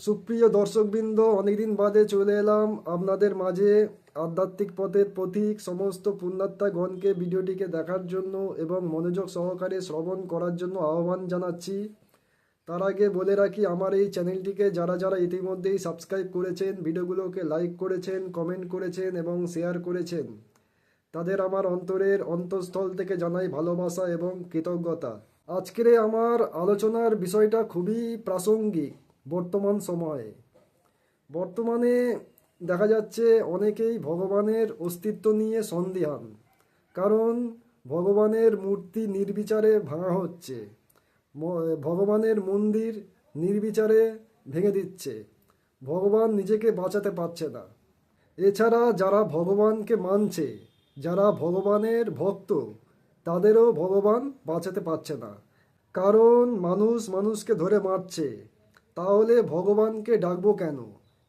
সুপ্রিয় দর্শকবৃন্দ, অনেকদিন বাদে চলে এলাম আপনাদের মাঝে আধ্যাত্মিক পথের প্রতীক সমস্ত পুণ্যাত্মাগণকে ভিডিওটিকে দেখার জন্য এবং মনোযোগ সহকারে শ্রবণ করার জন্য আহ্বান জানাচ্ছি। তার আগে বলে রাখি, আমার এই চ্যানেলটিকে যারা যারা ইতিমধ্যেই সাবস্ক্রাইব করেছেন, ভিডিওগুলোকে লাইক করেছেন, কমেন্ট করেছেন এবং শেয়ার করেছেন, তাদের আমার অন্তরের অন্তঃস্থল থেকে জানাই ভালোবাসা এবং কৃতজ্ঞতা। আজকের আমার আলোচনার বিষয়টা খুবই প্রাসঙ্গিক। বর্তমান সময়ে। বর্তমানে দেখা যাচ্ছে অনেকেই ভগবানের অস্তিত্ব নিয়ে সন্দিহান, কারণ ভগবানের মূর্তি নির্বিচারে ভাঙা হচ্ছে। ভগবানের মন্দির নির্বিচারে ভেঙে দিচ্ছে। ভগবান নিজেকে বাঁচাতে পারছে না। এছাড়া যারা ভগবানকে মানছে, যারা ভগবানের ভক্ত, তাদেরও ভগবান বাঁচাতে পারছে না। কারণ মানুষ মানুষকে ধরে মারছে। তাহলে ভগবানকে ডাকবো কেন?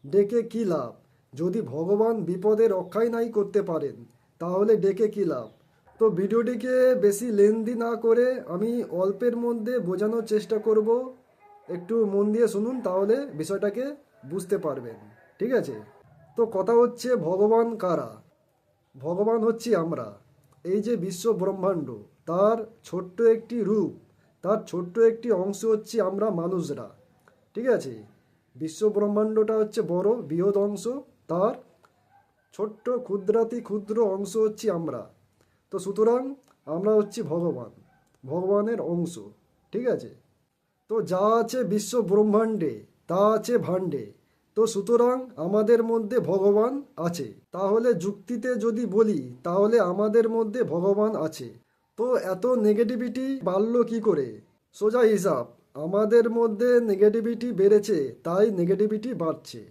ডেকে কী লাভ? যদি ভগবান বিপদে রক্ষাই নাই করতে পারেন, তাহলে ডেকে কী লাভ? তো ভিডিওটিকে বেশি লেন্দি না করে আমি অল্পের মধ্যে বোঝানোর চেষ্টা করব। একটু মন দিয়ে শুনুন, তাহলে বিষয়টাকে বুঝতে পারবেন। ঠিক আছে? তো কথা হচ্ছে, ভগবান কারা? ভগবান হচ্ছি আমরা। এই যে বিশ্ব ব্রহ্মাণ্ড, তার ছোট্ট একটি রূপ, তার ছোট্ট একটি অংশ হচ্ছে আমরা মানুষরা। ঠিক আছে? বিশ্ব ব্রহ্মাণ্ডটা হচ্ছে বড়, বৃহৎ অংশ, তার ছোট্ট ক্ষুদ্রাতি ক্ষুদ্র অংশ হচ্ছি আমরা। তো সুতরাং আমরা হচ্ছি ভগবান, ভগবানের অংশ, ঠিক আছে? তো যা আছে বিশ্ব ব্রহ্মাণ্ডে তা আছে ভাণ্ডে। তো সুতরাং আমাদের মধ্যে ভগবান আছে। তাহলে যুক্তিতে যদি বলি, তাহলে আমাদের মধ্যে ভগবান আছে। তো এত নেগেটিভিটি বাড়লো কি করে? সোজা হিসাব। আমাদের মধ্যে নেগেটিভিটি বেড়েছে, তাই নেগেটিভিটি বাড়ছে।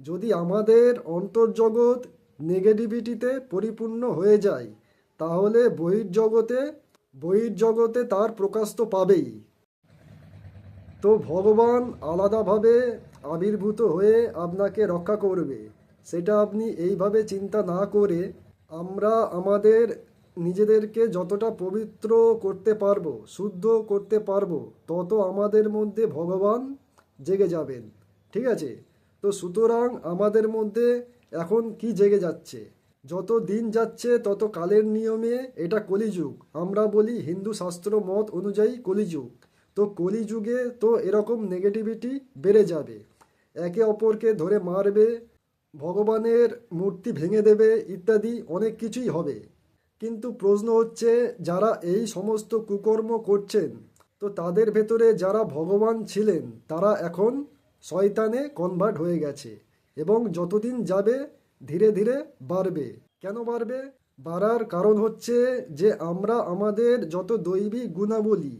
যদি আমাদের অন্তর্জগৎ নেগেটিভিটিতে পরিপূর্ণ হয়ে যায়, তাহলে বহির্জগতে বহির্জগতে তার প্রকাশ তো পাবেই। তো ভগবান আলাদাভাবে আবির্ভূত হয়ে আপনাকে রক্ষা করবে, সেটা আপনি এইভাবে চিন্তা না করে আমরা আমাদের নিজেদেরকে যতটা পবিত্র করতে পারব, শুদ্ধ করতে পারব, তত আমাদের মধ্যে ভগবান জেগে যাবেন। ঠিক আছে? তো সুতরাং আমাদের মধ্যে এখন কি জেগে যাচ্ছে? যত দিন যাচ্ছে, তত কালের নিয়মে এটা কলিযুগ। আমরা বলি হিন্দু শাস্ত্র মত অনুযায়ী কলিযুগ। তো কলিযুগে তো এরকম নেগেটিভিটি বেড়ে যাবে। একে অপরকে ধরে মারবে, ভগবানের মূর্তি ভেঙে দেবে ইত্যাদি অনেক কিছুই হবে। কিন্তু প্রশ্ন হচ্ছে, যারা এই সমস্ত কুকর্ম করছেন, তো তাদের ভেতরে যারা ভগবান ছিলেন, তারা এখন শয়তানে কনভার্ট হয়ে গেছে এবং যতদিন যাবে, ধীরে ধীরে বাড়বে। কেন বাড়বে? বাড়ার কারণ হচ্ছে যে আমরা আমাদের যত দৈবিক গুণাবলী,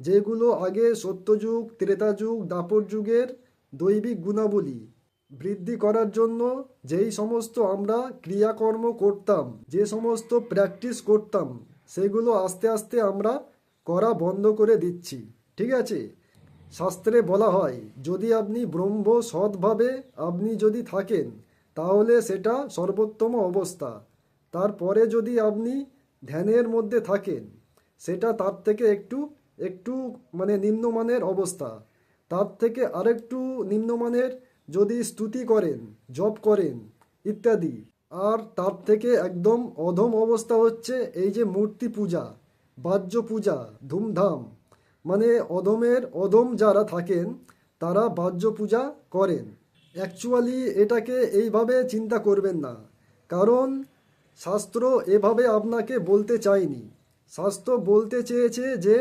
যেগুলো আগে সত্যযুগ ত্রেতা যুগ দাপর যুগের দৈবিক গুণাবলী বৃদ্ধি করার জন্য যেই সমস্ত আমরা ক্রিয়াকর্ম করতাম, যে সমস্ত প্র্যাকটিস করতাম, সেগুলো আস্তে আস্তে আমরা করা বন্ধ করে দিচ্ছি। ঠিক আছে? শাস্ত্রে বলা হয়, যদি আপনি ব্রহ্ম সৎভাবে আপনি যদি থাকেন, তাহলে সেটা সর্বোত্তম অবস্থা। তারপরে যদি আপনি ধ্যানের মধ্যে থাকেন, সেটা তার থেকে একটু একটু মানে নিম্নমানের অবস্থা। তার থেকে আরেকটু নিম্নমানের যদি স্তুতি করেন, জপ করেন, ইত্যাদি। আর তার থেকে একদম অধম অবস্থা হচ্ছে এই যে মূর্তি পূজা, বাহ্য পূজা, ধুমধাম। মানে অধমের অধম যারা থাকেন, তারা বাহ্য পূজা করেন। অ্যাকচুয়ালি এটাকে এইভাবে চিন্তা করবেন না। কারণ শাস্ত্র এভাবে আপনাকে বলতে চায়নি। শাস্ত্র বলতে চেয়েছে যে,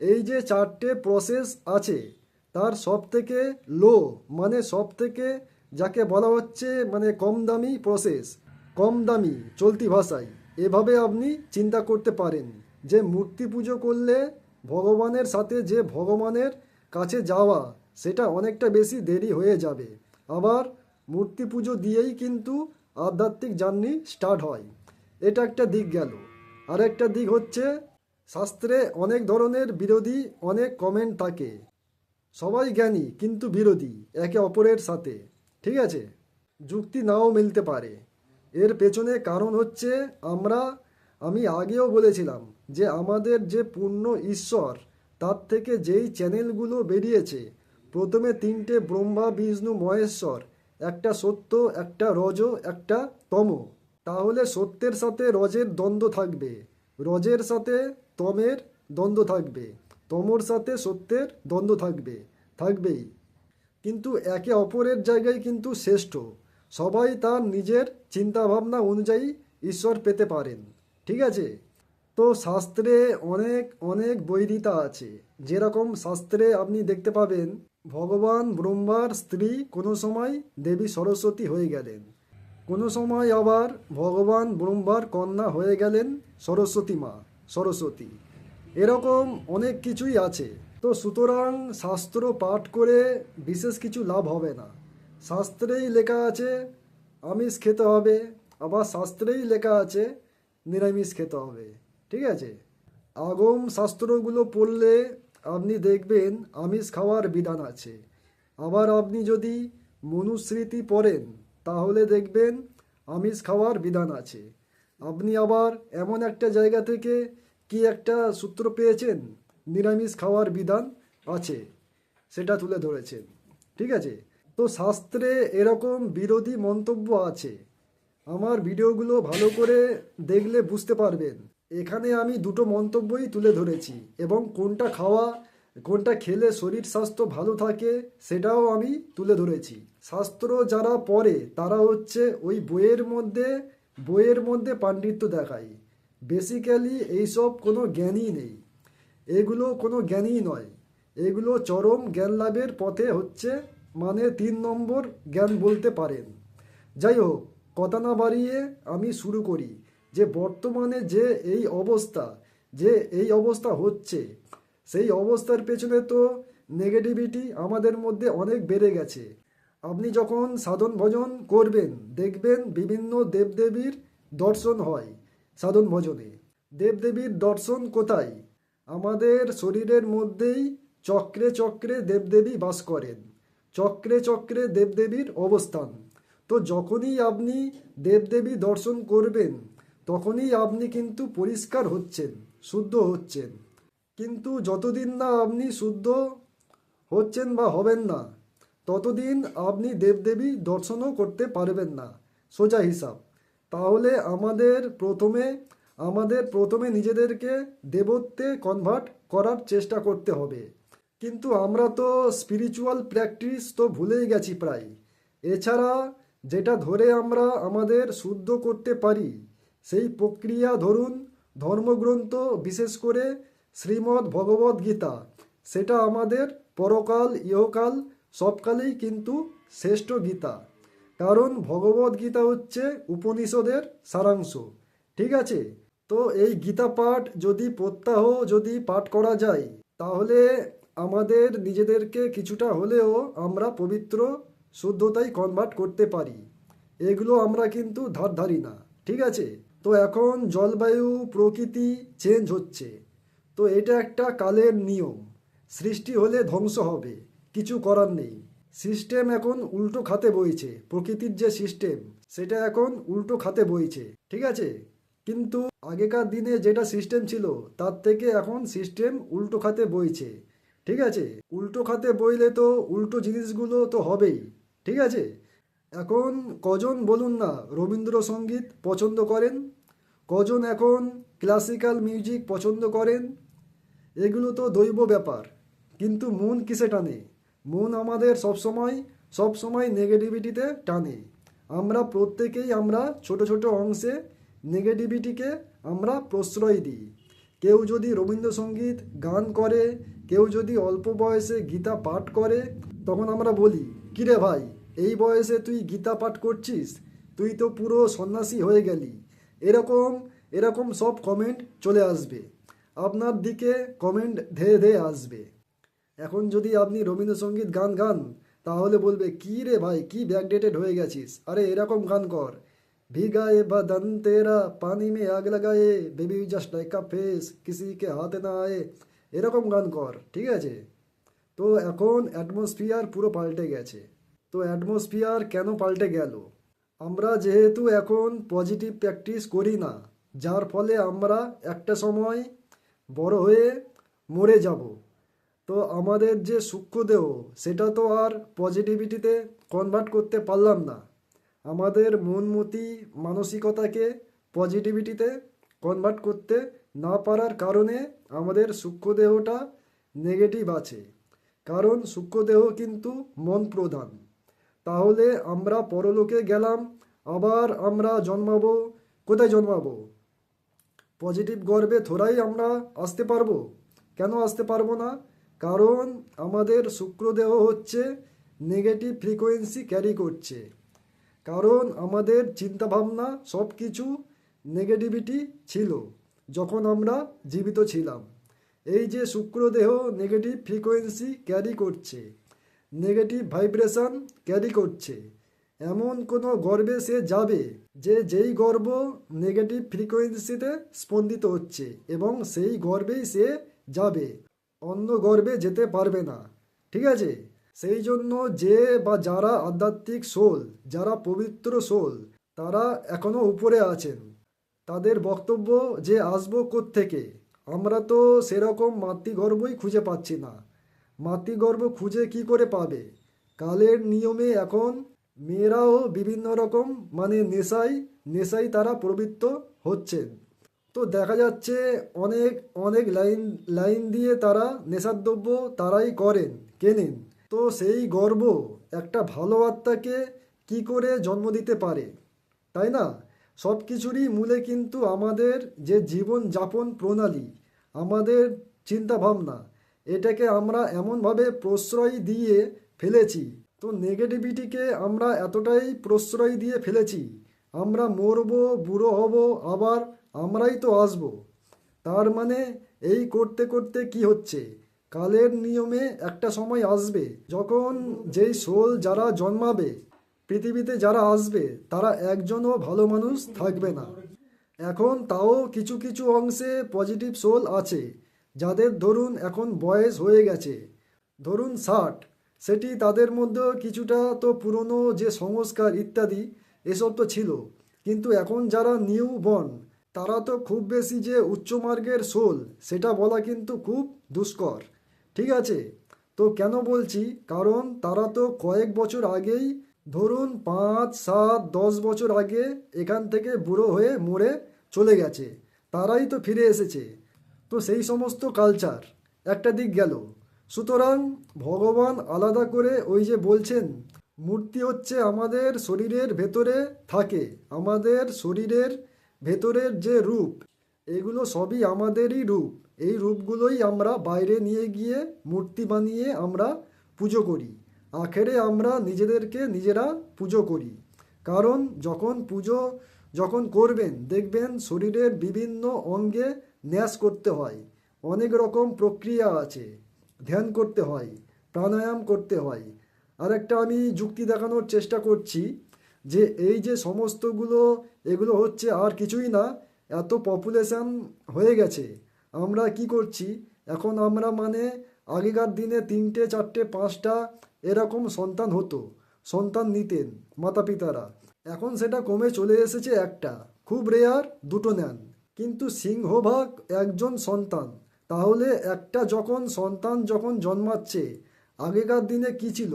এই যে চারটে প্রসেস আছে তার সব থেকে লো মানে সব থেকে যাকে বলা হচ্ছে মানে কম দামি প্রসেস কম দামি চলতি ভাষায়। এভাবে আপনি চিন্তা করতে পারেন যে মূর্তি পুজো করলে ভগবানের সাথে যে ভগবানের কাছে যাওয়া, সেটা অনেকটা বেশি দেরি হয়ে যাবে। আবার মূর্তি পুজো দিয়েই কিন্তু আধ্যাত্মিক জার্নি স্টার্ট হয়। এটা একটা দিক গেল। আরেকটা দিক হচ্ছে, শাস্ত্রে অনেক ধরনের বিরোধী অনেক কমেন্ট থাকে। সবাই জ্ঞানী, কিন্তু বিরোধী, একে অপরের সাথে। ঠিক আছে? যুক্তি নাও মিলতে পারে। এর পেছনে কারণ হচ্ছে আমরা, আমি আগেও বলেছিলাম যে আমাদের যে পূর্ণ ঈশ্বর, তার থেকে যেই চ্যানেলগুলো বেরিয়েছে, প্রথমে তিনটে ব্রহ্মা, বিষ্ণু, মহেশ্বর, একটা সত্য, একটা রজ, একটা তম। তাহলে সত্যের সাথে রজের দ্বন্দ্ব থাকবে। রজের সাথে তমের দ্বন্দ্ব থাকবে। তমর সাথে সত্যের দ্বন্দ্ব থাকবে, থাকবেই। কিন্তু একে অপরের জায়গায় কিন্তু শ্রেষ্ঠ। সবাই তার নিজের চিন্তাভাবনা অনুযায়ী ঈশ্বর পেতে পারেন, ঠিক আছে? তো শাস্ত্রে অনেক অনেক বৈরিতা আছে। যেরকম শাস্ত্রে আপনি দেখতে পাবেন, ভগবান ব্রহ্মার স্ত্রী কোনো সময় দেবী সরস্বতী হয়ে গেলেন। কোনো সময় আবার ভগবান ব্রহ্মার কন্যা হয়ে গেলেন সরস্বতী মা, সরস্বতী। এরকম অনেক কিছুই আছে। তো সুতরাং শাস্ত্র পাঠ করে বিশেষ কিছু লাভ হবে না। শাস্ত্রেই লেখা আছে, আমিষ খেতে হবে। আবার শাস্ত্রেই লেখা আছে, নিরামিষ খেতে হবে। ঠিক আছে? আগম শাস্ত্রগুলো পড়লে আপনি দেখবেন আমিষ খাওয়ার বিধান আছে। আবার আপনি যদি মনুস্মৃতি পড়েন, তাহলে দেখবেন আমিষ খাওয়ার বিধান আছে। আপনি আবার এমন একটা জায়গা থেকে কি একটা সূত্র পেয়েছেন? নিরামিষ খাওয়ার বিধান আছে, সেটা তুলে ধরেছেন। ঠিক আছে? তো শাস্ত্রে এরকম বিরোধী মন্তব্য আছে। আমার ভিডিওগুলো ভালো করে দেখলে বুঝতে পারবেন। এখানে আমি দুটো মন্তব্যই তুলে ধরেছি এবং কোনটা খাওয়া, কোনটা খেলে শরীর স্বাস্থ্য ভালো থাকে, সেটাও আমি তুলে ধরেছি। শাস্ত্র যারা পড়ে, তারা হচ্ছে ওই বইয়ের মধ্যে বইয়ের মধ্যে পাণ্ডিত্য দেখায়। বেসিক্যালি এইসব কোনো জ্ঞানই নেই। এগুলো কোনো জ্ঞানই নয়। এগুলো চরম জ্ঞান লাভের পথে হচ্ছে মানে তিন নম্বর জ্ঞান বলতে পারেন। যাই হোক, কথা না বাড়িয়ে আমি শুরু করি যে বর্তমানে যে এই অবস্থা, যে এই অবস্থা হচ্ছে, সেই অবস্থার পেছনে তো নেগেটিভিটি আমাদের মধ্যে অনেক বেড়ে গেছে। আপনি যখন সাধন ভজন করবেন, দেখবেন বিভিন্ন দেবদেবীর দর্শন হয়। সাধন ভজনে। দেবদেবীর দর্শন কোথায়? আমাদের শরীরের মধ্যেই চক্রে চক্রে দেবদেবী বাস করেন। চক্রে চক্রে দেবদেবীর অবস্থান। তো যখনই আপনি দেবদেবী দর্শন করবেন, তখনই আপনি কিন্তু পরিষ্কার হচ্ছেন, শুদ্ধ হচ্ছেন। কিন্তু যতদিন না আপনি শুদ্ধ হচ্ছেন বা হবেন না, ততদিন আপনি দেবদেবী দর্শনও করতে পারবেন না। সোজা হিসাব। তাহলে আমাদের প্রথমে আমাদের প্রথমে নিজেদেরকে দেবত্বে কনভার্ট করার চেষ্টা করতে হবে। কিন্তু আমরা তো স্পিরিচুয়াল প্র্যাকটিস তো ভুলেই গেছি প্রায়। এছাড়া যেটা ধরে আমরা আমাদের শুদ্ধ করতে পারি, সেই প্রক্রিয়া ধরুন ধর্মগ্রন্থ, বিশেষ করে শ্রীমদ্ ভগবদ গীতা। সেটা আমাদের পরকাল, ইহকাল, সবকালেই কিন্তু শ্রেষ্ঠ গীতা। কারণ ভগবদ গীতা হচ্ছে উপনিষদের সারাংশ। ঠিক আছে? তো এই গীতা পাঠ যদি প্রত্যাহ যদি পাঠ করা যায়, তাহলে আমাদের নিজেদেরকে কিছুটা হলেও আমরা পবিত্র, শুদ্ধতাই কনভার্ট করতে পারি। এগুলো আমরা কিন্তু ধার ধারি না। ঠিক আছে? তো এখন জলবায়ু, প্রকৃতি চেঞ্জ হচ্ছে। তো এটা একটা কালের নিয়ম। সৃষ্টি হলে ধ্বংস হবে। কিছু করার নেই। সিস্টেম এখন উল্টো খাতে বইছে, প্রকৃতির যে সিস্টেম, সেটা এখন উল্টো খাতে বইছে, ঠিক আছে? কিন্তু আগেকার দিনে যেটা সিস্টেম ছিল, তার থেকে এখন সিস্টেম উল্টো খাতে বইছে, ঠিক আছে? উল্টো খাতে বইলে তো উল্টো জিনিসগুলো তো হবেই, ঠিক আছে? এখন কজন বলুন না রবীন্দ্রসঙ্গীত পছন্দ করেন? কজন এখন ক্লাসিক্যাল মিউজিক পছন্দ করেন? এগুলো তো দৈব ব্যাপার, কিন্তু মন কিসে টানে? মন আমাদের সবসময় সবসময় নেগেটিভিটিতে টানে। আমরা প্রত্যেকেই আমরা ছোট ছোট অংশে নেগেটিভিটিকে আমরা প্রশ্রয় দিই। কেউ যদি রবীন্দ্রসঙ্গীত গান করে, কেউ যদি অল্প বয়সে গীতা পাঠ করে, তখন আমরা বলি, কিরে ভাই, এই বয়সে তুই গীতা পাঠ করছিস? তুই তো পুরো সন্ন্যাসী হয়ে গেলি। এরকম এরকম সব কমেন্ট চলে আসবে। আপনার দিকে কমেন্ট ধেয়ে ধেয়ে আসবে। এখন যদি আপনি রবীন্দ্রসঙ্গীত গান গান, তাহলে বলবে, কি রে ভাই, কি ব্যাকডেটেড হয়ে গেছিস? আরে, এরকম গান কর। ভিগায়ে বদন তেরা, পানি মে আগ লাগায়ে baby just like a face কিসি কে হাতে না আয়ে। এরকম গান কর, ঠিক আছে? তো এখন অ্যাটমসফিয়ার পুরো পাল্টে গেছে। তো অ্যাটমসফিয়ার কেন পাল্টে গেল? আমরা যেহেতু এখন পজিটিভ প্র্যাকটিস করি না, যার ফলে আমরা একটা সময় বড় হয়ে মরে যাব। তো আমাদের যে সূক্ষ্মদেহ সেটা তো আর পজিটিভিটিতে কনভার্ট করতে পারলাম না। আমাদের মনমতি মানসিকতাকে পজিটিভিটিতে কনভার্ট করতে না পারার কারণে আমাদের সূক্ষ্মদেহটা নেগেটিভ আছে। কারণ সূক্ষ্মদেহ কিন্তু মন প্রধান। তাহলে আমরা পরলোকে গেলাম, আবার আমরা জন্মাবো, কোথায় জন্মাবো? পজিটিভ গর্বে থোড়াই আমরা আসতে পারব? কেন আসতে পারব না? কারণ আমাদের শুক্রদেহ হচ্ছে নেগেটিভ ফ্রিকোয়েন্সি ক্যারি করছে। কারণ আমাদের চিন্তাভাবনা সব কিছু নেগেটিভিটি ছিল যখন আমরা জীবিত ছিলাম। এই যে শুক্রদেহ নেগেটিভ ফ্রিকোয়েন্সি ক্যারি করছে নেগেটিভ ভাইব্রেশন ক্যারি করছে, এমন কোনো গর্বে সে যাবে যে যেই গর্ব নেগেটিভ ফ্রিকোয়েন্সিতে স্পন্দিত হচ্ছে এবং সেই গর্বেই সে যাবে। অন্য গর্বে যেতে পারবে না। ঠিক আছে? সেই জন্য যে বা যারা আধ্যাত্মিক সোল যারা পবিত্র সোল তারা এখনও উপরে আছেন। তাদের বক্তব্য যে আসব থেকে আমরা তো সেরকম মাতৃগর্ভই খুঁজে পাচ্ছি না। মাতৃগর্ভ খুঁজে কি করে পাবে? কালের নিয়মে এখন মেয়েরাও বিভিন্ন রকম মানে নেশায় নেশায় তারা প্রবৃত্ত হচ্ছেন। তো দেখা যাচ্ছে অনেক অনেক লাইন লাইন দিয়ে তারা নেশার দ্রব্য তারাই করেন, কেনেন। তো সেই গর্ব একটা ভালো আত্মাকে কি করে জন্ম দিতে পারে, তাই না? সব কিছুরই মূলে কিন্তু আমাদের যে জীবন যাপন প্রণালী, আমাদের চিন্তাভাবনা, এটাকে আমরা এমনভাবে প্রশ্রয় দিয়ে ফেলেছি। তো নেগেটিভিটিকে আমরা এতটাই প্রশ্রয় দিয়ে ফেলেছি, আমরা মরবো, বুড়ো হব, আবার আমরাই তো আসব। তার মানে এই করতে করতে কি হচ্ছে? কালের নিয়মে একটা সময় আসবে যখন যেই সোল যারা জন্মাবে, পৃথিবীতে যারা আসবে, তারা একজনও ভালো মানুষ থাকবে না। এখন তাও কিছু কিছু অংশে পজিটিভ সোল আছে, যাদের ধরুন এখন বয়স হয়ে গেছে। ধরুন ষাট, সেটি তাদের মধ্যে কিছুটা তো পুরনো যে সংস্কার ইত্যাদি, এসব তো ছিল। কিন্তু এখন যারা নিউ বর্ন তারা তো খুব বেশি যে উচ্চমার্গের সোল সেটা বলা কিন্তু খুব দুষ্কর। ঠিক আছে, তো কেন বলছি? কারণ তারা তো কয়েক বছর আগেই, ধরুন পাঁচ, সাত, দশ বছর আগে এখান থেকে বুড়ো হয়ে মরে চলে গেছে। তারাই তো ফিরে এসেছে। তো সেই সমস্ত কালচার একটা দিক গেল। সুতরাং ভগবান আলাদা করে ওই যে বলছেন, মূর্তি হচ্ছে আমাদের শরীরের ভেতরে থাকে, আমাদের শরীরের ভেতরের যে রূপ, এগুলো সবই আমাদেরই রূপ। এই রূপগুলোই আমরা বাইরে নিয়ে গিয়ে মূর্তি বানিয়ে আমরা পুজো করি। আখেরে আমরা নিজেদেরকে নিজেরা পুজো করি। কারণ যখন পুজো যখন করবেন, দেখবেন শরীরের বিভিন্ন অঙ্গে ন্যাস করতে হয়। অনেক রকম প্রক্রিয়া আছে। ধ্যান করতে হয়, প্রাণায়াম করতে হয়। আর একটা আমি যুক্তি দেখানোর চেষ্টা করছি। যে এই যে সমস্তগুলো, এগুলো হচ্ছে আর কিছুই না, এত পপুলেশন হয়ে গেছে। আমরা কি করছি? এখন আমরা মানে আগেকার দিনে তিনটে, চারটে, পাঁচটা এরকম সন্তান হতো, সন্তান নিতেন মাতা পিতারা এখন সেটা কমে চলে এসেছে একটা, খুব রেয়ার দুটো নেন। কিন্তু সিংহভাগ একজন সন্তান। তাহলে একটা যখন সন্তান যখন জন্মাচ্ছে, আগেকার দিনে কি ছিল?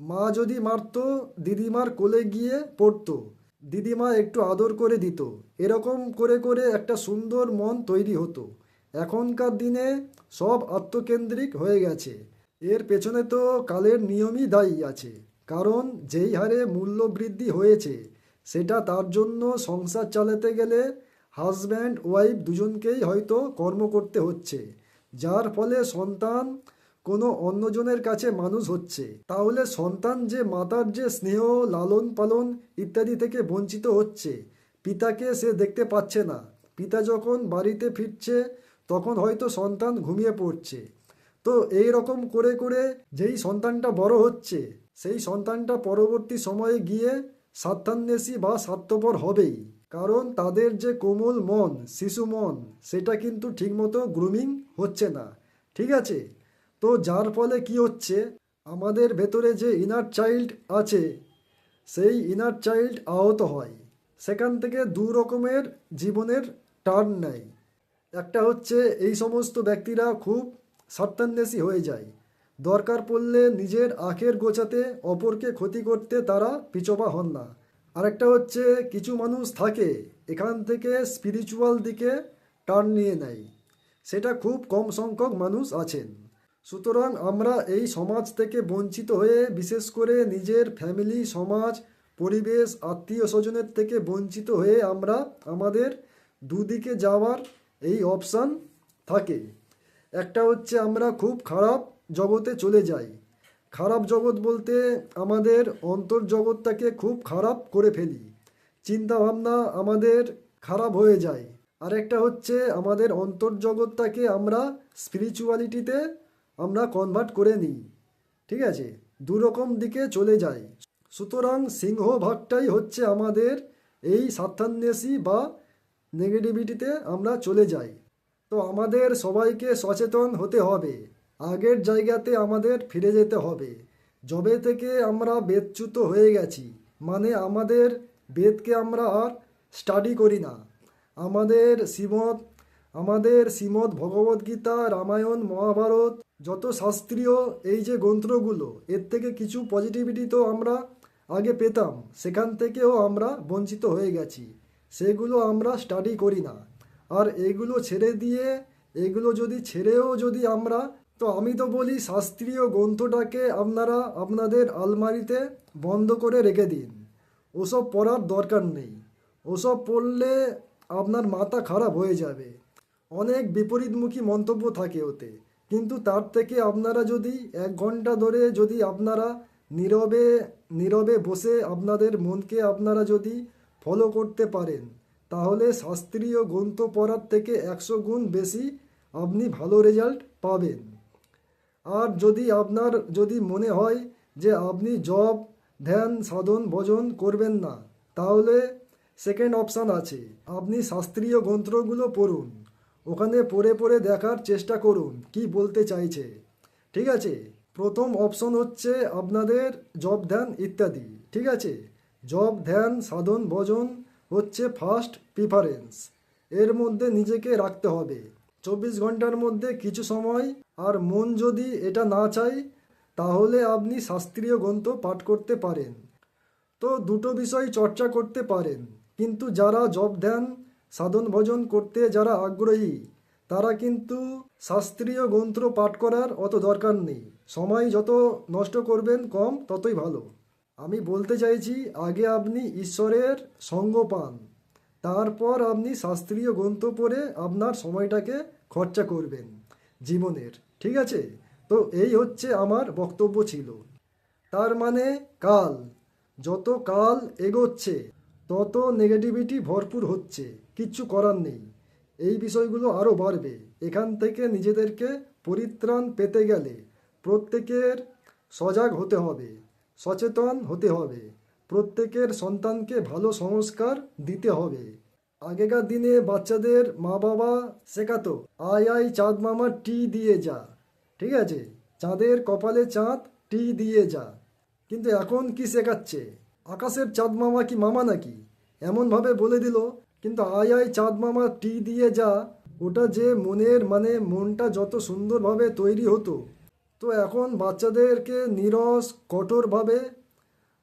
মা যদি মারতো, দিদিমার কোলে গিয়ে পড়তো। দিদিমা একটু আদর করে দিত। এরকম করে করে একটা সুন্দর মন তৈরি হতো। এখনকার দিনে সব আত্মকেন্দ্রিক হয়ে গেছে। এর পেছনে তো কালের নিয়মই দায়ী আছে। কারণ যেই হারে মূল্য বৃদ্ধি হয়েছে, সেটা তার জন্য সংসার চালাতে গেলে হাজব্যান্ড ওয়াইফ দুজনকেই হয়তো কর্ম করতে হচ্ছে। যার ফলে সন্তান কোনো অন্যজনের কাছে মানুষ হচ্ছে। তাহলে সন্তান যে মাতার যে স্নেহ, লালন পালন ইত্যাদি থেকে বঞ্চিত হচ্ছে, পিতাকে সে দেখতে পাচ্ছে না। পিতা যখন বাড়িতে ফিরছে, তখন হয়তো সন্তান ঘুমিয়ে পড়ছে। তো এই রকম করে করে যেই সন্তানটা বড় হচ্ছে, সেই সন্তানটা পরবর্তী সময়ে গিয়ে স্বার্থান্বেষী বা স্বার্থপর হবেই। কারণ তাদের যে কোমল মন, শিশু মন, সেটা কিন্তু ঠিকমতো গ্রুমিং হচ্ছে না। ঠিক আছে? তো যার ফলে কি হচ্ছে? আমাদের ভেতরে যে ইনার চাইল্ড আছে, সেই ইনার চাইল্ড আহত হয়। সেখান থেকে দু রকমের জীবনের টার্ন নেয়। একটা হচ্ছে এই সমস্ত ব্যক্তিরা খুব স্বার্থান্বেষী হয়ে যায়। দরকার পড়লে নিজের আখের গোছাতে অপরকে ক্ষতি করতে তারা পিছপা হন না। আরেকটা হচ্ছে কিছু মানুষ থাকে, এখান থেকে স্পিরিচুয়াল দিকে টার্ন নিয়ে নেয়। সেটা খুব কম সংখ্যক মানুষ আছেন। সুতরাং আমরা এই সমাজ থেকে বঞ্চিত হয়ে, বিশেষ করে নিজের ফ্যামিলি, সমাজ, পরিবেশ আত্মীয় স্বজনের থেকে বঞ্চিত হয়ে আমরা আমাদের দুদিকে যাওয়ার এই অপশান থাকে। একটা হচ্ছে আমরা খুব খারাপ জগতে চলে যাই। খারাপ জগৎ বলতে আমাদের অন্তর জগৎটাকে খুব খারাপ করে ফেলি। চিন্তা ভাবনা আমাদের খারাপ হয়ে যায়। আরেকটা হচ্ছে আমাদের অন্তর্জগৎটাকে আমরা স্পিরিচুয়ালিটিতে আমরা কনভার্ট করে নিই। ঠিক আছে? দুরকম দিকে চলে যাই। সুতরাং সিংহভাগটাই হচ্ছে আমাদের এই স্বার্থান্বেষী বা নেগেটিভিটিতে আমরা চলে যাই। তো আমাদের সবাইকে সচেতন হতে হবে। আগের জায়গাতে আমাদের ফিরে যেতে হবে। যবে থেকে আমরা বেদচ্যুত হয়ে গেছি মানে আমাদের বেদকে আমরা আর স্টাডি করি না। আমাদের শ্রীমদ আমাদের শ্রীমদ ভগবদ্গীতা, রামায়ণ, মহাভারত যত শাস্ত্রীয় এই যে গ্রন্থগুলো, এর থেকে কিছু পজিটিভিটি তো আমরা আগে পেতাম, সেখান থেকেও আমরা বঞ্চিত হয়ে গেছি। সেগুলো আমরা স্টাডি করি না। আর এগুলো ছেড়ে দিয়ে, এগুলো যদি ছেড়েও যদি আমরা, তো আমি তো বলি শাস্ত্রীয় গ্রন্থটাকে আপনারা আপনাদের আলমারিতে বন্ধ করে রেখে দিন। ওসব পড়ার দরকার নেই। ওসব পড়লে আপনার মাথা খারাপ হয়ে যাবে। অনেক বিপরীতমুখী মন্তব্য থাকে ওতে। কিন্তু তার থেকে আপনারা যদি এক ঘণ্টা ধরে যদি আপনারা নীরবে নীরবে বসে আপনাদের মনকে আপনারা যদি ফলো করতে পারেন, তাহলে শাস্ত্রীয় গ্রন্থ পড়ার থেকে একশো গুণ বেশি আপনি ভালো রেজাল্ট পাবেন। আর যদি আপনার, যদি মনে হয় যে আপনি জব ধ্যান, সাধন, ভজন করবেন না, তাহলে সেকেন্ড অপশান আছে। আপনি শাস্ত্রীয় গ্রন্থগুলো পড়ুন। ওখানে পড়ে পড়ে দেখার চেষ্টা করুন, কি বলতে চাইছে। ঠিক আছে? প্রথম অপশন হচ্ছে আপনাদের জব ধ্যান ইত্যাদি। ঠিক আছে? জব ধ্যান সাধন, ভজন হচ্ছে ফার্স্ট প্রিফারেন্স এর মধ্যে নিজেকে রাখতে হবে। চব্বিশ ঘণ্টার মধ্যে কিছু সময় আর মন যদি এটা না চায়, তাহলে আপনি শাস্ত্রীয় গ্রন্থ পাঠ করতে পারেন। তো দুটো বিষয় চর্চা করতে পারেন। কিন্তু যারা জব ধ্যান সাধন ভজন করতে যারা আগ্রহী, তারা কিন্তু শাস্ত্রীয় গ্রন্থ পাঠ করার অত দরকার নেই। সময় যত নষ্ট করবেন কম, ততই ভালো। আমি বলতে চাইছি, আগে আপনি ঈশ্বরের সঙ্গ পান, তারপর আপনি শাস্ত্রীয় গ্রন্থ পড়ে আপনার সময়টাকে খরচা করবেন জীবনের, ঠিক আছে? তো এই হচ্ছে আমার বক্তব্য ছিল। তার মানে কাল, যত কাল এগোচ্ছে তত নেগেটিভিটি ভরপুর হচ্ছে, কিচ্ছু করার নেই। এই বিষয়গুলো আরও বাড়বে। এখান থেকে নিজেদেরকে পরিত্রাণ পেতে গেলে প্রত্যেকের সজাগ হতে হবে, সচেতন হতে হবে, প্রত্যেকের সন্তানকে ভালো সংস্কার দিতে হবে। আগেকার দিনে বাচ্চাদের মা বাবা শেখাতো, আয় আয়, চাঁদ মামা, টি দিয়ে যা। ঠিক আছে? চাঁদের কপালে চাঁদ, টি দিয়ে যা। কিন্তু এখন কি শেখাচ্ছে? আকাশের চাঁদ মামা কি মামা নাকি? এমনভাবে বলে দিল, কিন্তু আয় আয় চাঁদ মামা টি দিয়ে যা, ওটা যে মনের মানে মনটা যত সুন্দরভাবে তৈরি হতো। তো এখন বাচ্চাদেরকে নিরস, কঠোরভাবে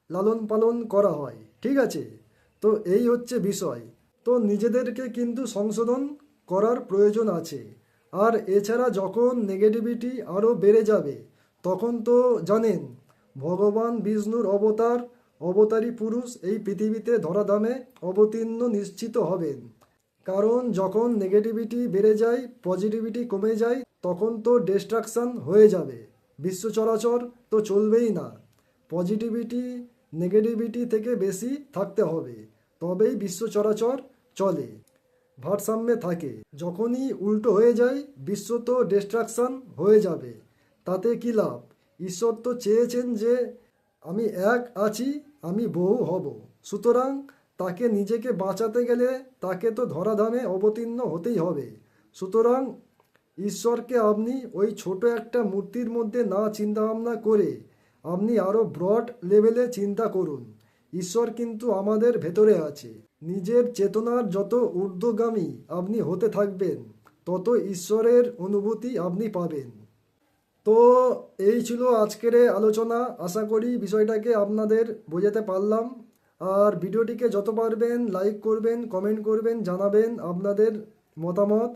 লালন পালন করা হয়, ঠিক আছে? তো এই হচ্ছে বিষয়। তো নিজেদেরকে কিন্তু সংশোধন করার প্রয়োজন আছে। আর এছাড়া যখন নেগেটিভিটি আরও বেড়ে যাবে, তখন তো জানেন, ভগবান বিষ্ণুর অবতার অবতারী পুরুষ এই পৃথিবীতে ধরাধামে অবতীর্ণ নিশ্চিত হবেন। কারণ যখন নেগেটিভিটি বেড়ে যায় পজিটিভিটি কমে যায়, তখন তো ডিস্ট্রাকশান হয়ে যাবে। বিশ্ব চরাচর তো চলবেই না। পজিটিভিটি নেগেটিভিটি থেকে বেশি থাকতে হবে। তবেই বিশ্ব চরাচর চলে, ভারসাম্যে থাকে। যখনই উল্টো হয়ে যায়, বিশ্ব তো ডিস্ট্রাকশান হয়ে যাবে। তাতে কী লাভ? ঈশ্বর তো চেয়েছেন যে আমি এক আছি আমি বহু হব। সুতরাং তাকে নিজেকে বাঁচাতে গেলে তাকে তো ধরাধামে অবতীর্ণ হতেই হবে। সুতরাং ঈশ্বরকে আপনি ওই ছোট একটা মূর্তির মধ্যে না চিন্তা ভাবনা করে আপনি আরও ব্রড লেভেলে চিন্তা করুন। ঈশ্বর কিন্তু আমাদের ভেতরে আছে। নিজের চেতনার যত ঊর্ধ্বগামী আপনি হতে থাকবেন, তত ঈশ্বরের অনুভূতি আপনি পাবেন। তো এই ছিল আজকের আলোচনা। আশা করি বিষয়টাকে আপনাদের বোঝাতে পারলাম। আর ভিডিওটিকে যত পারবেন লাইক করবেন কমেন্ট করবেন, জানাবেন আপনাদের মতামত।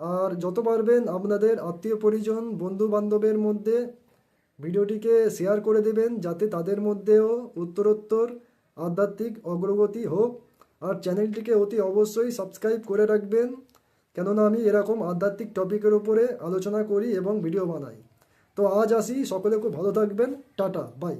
আর যত পারবেন আপনাদের আত্মীয় পরিজন বন্ধু বান্ধবের মধ্যে ভিডিওটিকে শেয়ার করে দেবেন, যাতে তাদের মধ্যেও উত্তরোত্তর, আধ্যাত্মিক অগ্রগতি হোক। আর চ্যানেলটিকে অতি অবশ্যই সাবস্ক্রাইব করে রাখবেন। কেননা আমি এরকম আধ্যাত্মিক টপিকের উপরে আলোচনা করি এবং ভিডিও বানাই। তো আজ আসি সকলে খুব ভালো থাকবেন টাটা বাই